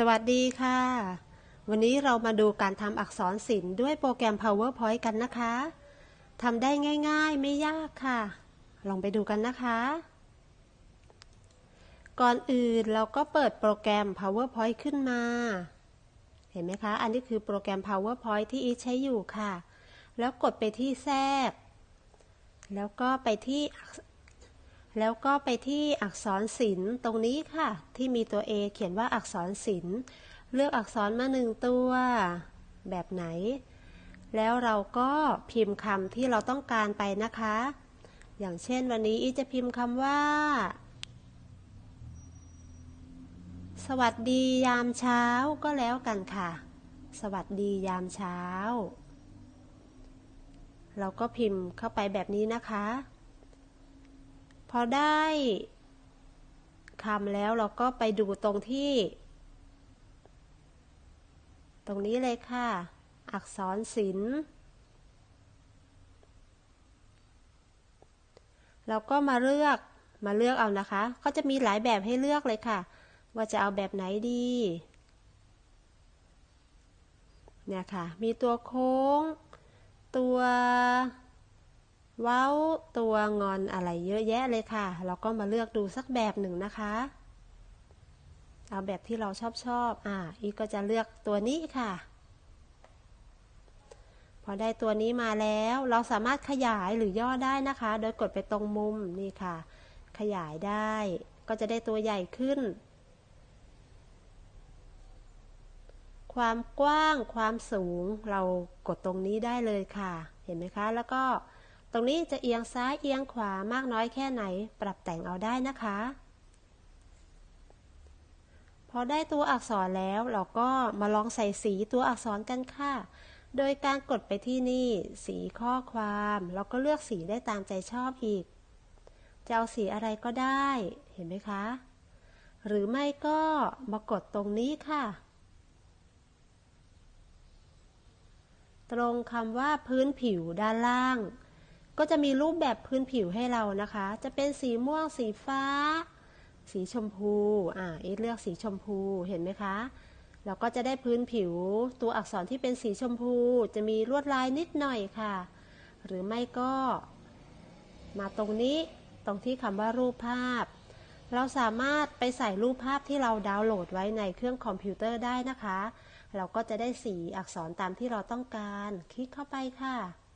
สวัสดีค่ะ วันนี้เรามาดูการทำอักษรศิลป์ด้วยโปรแกรม PowerPoint กันนะคะทำได้ง่ายๆ ไม่ยากค่ะ ลองไปดูกันนะคะ ก่อนอื่นเราก็เปิดโปรแกรม PowerPoint ขึ้นมา เห็นไหมคะ อันนี้คือโปรแกรม PowerPoint ที่อีใช้อยู่ค่ะ แล้วกดไปที่แทรก แล้วก็ไปที่ แล้วก็ไปที่อักษรศิลป์ตรงนี้ค่ะ ที่มีตัว A เขียนว่าอักษรศิลป์เลือกอักษรมาหนึ่งตัว แบบไหน แล้วเราก็พิมพ์คำที่เราต้องการไปนะคะ อย่างเช่นวันนี้อีจะพิมพ์คำว่า สวัสดียามเช้าก็แล้วกันค่ะ สวัสดียามเช้า เราก็พิมพ์เข้าไปแบบนี้นะคะ พอได้คำแล้วเราก็ไปดูตรงที่ ตรงนี้เลยค่ะ อักษรศิลป์เราก็มาเลือกมาเลือกเอานะคะ ก็จะมีหลายแบบให้เลือกเลยค่ะ ว่าจะเอาแบบไหนดี เนี่ยค่ะ มีตัวโค้ง ตัว ว้าตัวงอนอะไรเยอะแยะเลยค่ะ เราก็มาเลือกดูสักแบบหนึ่งนะคะ เอาแบบที่เราชอบชอบอ่า อีก็จะเลือกตัวนี้ค่ะ พอได้ตัวนี้มาแล้ว เราสามารถขยายหรือย่อได้นะคะ โดยกดไปตรงมุมนี่ค่ะ ขยายได้ ก็จะได้ตัวใหญ่ขึ้น ความกว้างความสูงเรากดตรงนี้ได้เลยค่ะ เห็นไหมคะ แล้วก็ ตรงนี้จะเอียงซ้ายเอียงขวามากน้อยแค่ไหน ปรับแต่งเอาได้นะคะ พอได้ตัวอักษรแล้วเราก็มาลองใส่สีตัวอักษรกันค่ะ โดยการกดไปที่นี่ สีข้อความเราก็เลือกสีได้ตามใจชอบอีก จะเอาสีอะไรก็ได้ เห็นไหมคะ หรือไม่ก็มากดตรงนี้ค่ะตรงคำว่าพื้นผิวด้านล่าง ก็จะมีรูปแบบพื้นผิวให้เรานะคะ จะเป็นสีม่วง สีฟ้า สีชมพู อ่าอีเลือกสีชมพู เห็นไหมคะ เราก็จะได้พื้นผิว ตัวอักษรที่เป็นสีชมพู จะมีลวดลายนิดหน่อยค่ะ หรือไม่ก็ มาตรงนี้ ตรงที่คำว่ารูปภาพ เราสามารถไปใส่รูปภาพที่เราดาวน์โหลดไว้ในเครื่องคอมพิวเตอร์ได้นะคะ เราก็จะได้สีอักษรตามที่เราต้องการ คลิกเข้าไปค่ะ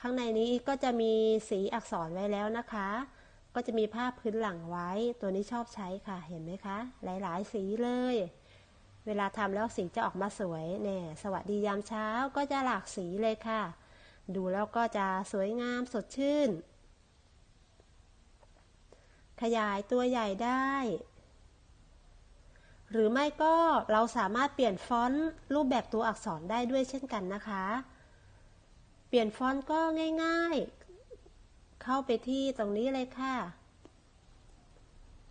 ข้างในนี้ก็จะมีสีอักษรไว้แล้วนะคะ ก็จะมีภาพพื้นหลังไว้ ตัวนี้ชอบใช้ค่ะ เห็นไหมคะ หลายๆ สีเลย เวลาทำแล้วสีจะออกมาสวยแน่สวัสดียามเช้าก็จะหลากสีเลยค่ะ ดูแล้วก็จะสวยงามสดชื่น ขยายตัวใหญ่ได้ หรือไม่ก็เราสามารถเปลี่ยนฟอนต์รูปแบบตัวอักษรได้ด้วยเช่นกันนะคะ เปลี่ยนฟอนต์ก็ง่ายๆ เข้าไปที่ตรงนี้เลยค่ะ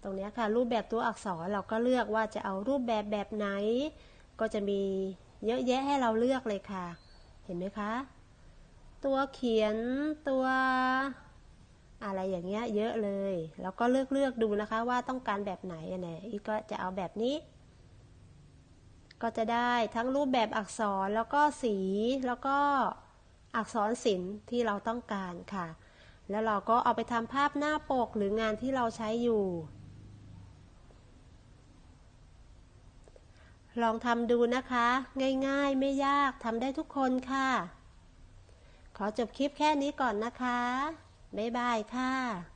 ตรงนี้ค่ะ รูปแบบตัวอักษรเราก็เลือกว่าจะเอารูปแบบแบบไหน ก็จะมีเยอะแยะให้เราเลือกเลยค่ะ เห็นไหมคะ ตัวเขียนตัวอะไรอย่างเงี้ยเยอะเลย แล้วก็เลือกเลือกดูนะคะว่าต้องการแบบไหนเนี่ยอีกก็จะเอาแบบนี้ ก็จะได้ทั้งรูปแบบอักษรแล้วก็สีแล้วก็ อักษรศิลป์ที่เราต้องการค่ะ แล้วเราก็เอาไปทำภาพหน้าปกหรืองานที่เราใช้อยู่ ลองทำดูนะคะ ง่ายๆไม่ยากทำได้ทุกคนค่ะ ขอจบคลิปแค่นี้ก่อนนะคะ บ๊ายบายค่ะ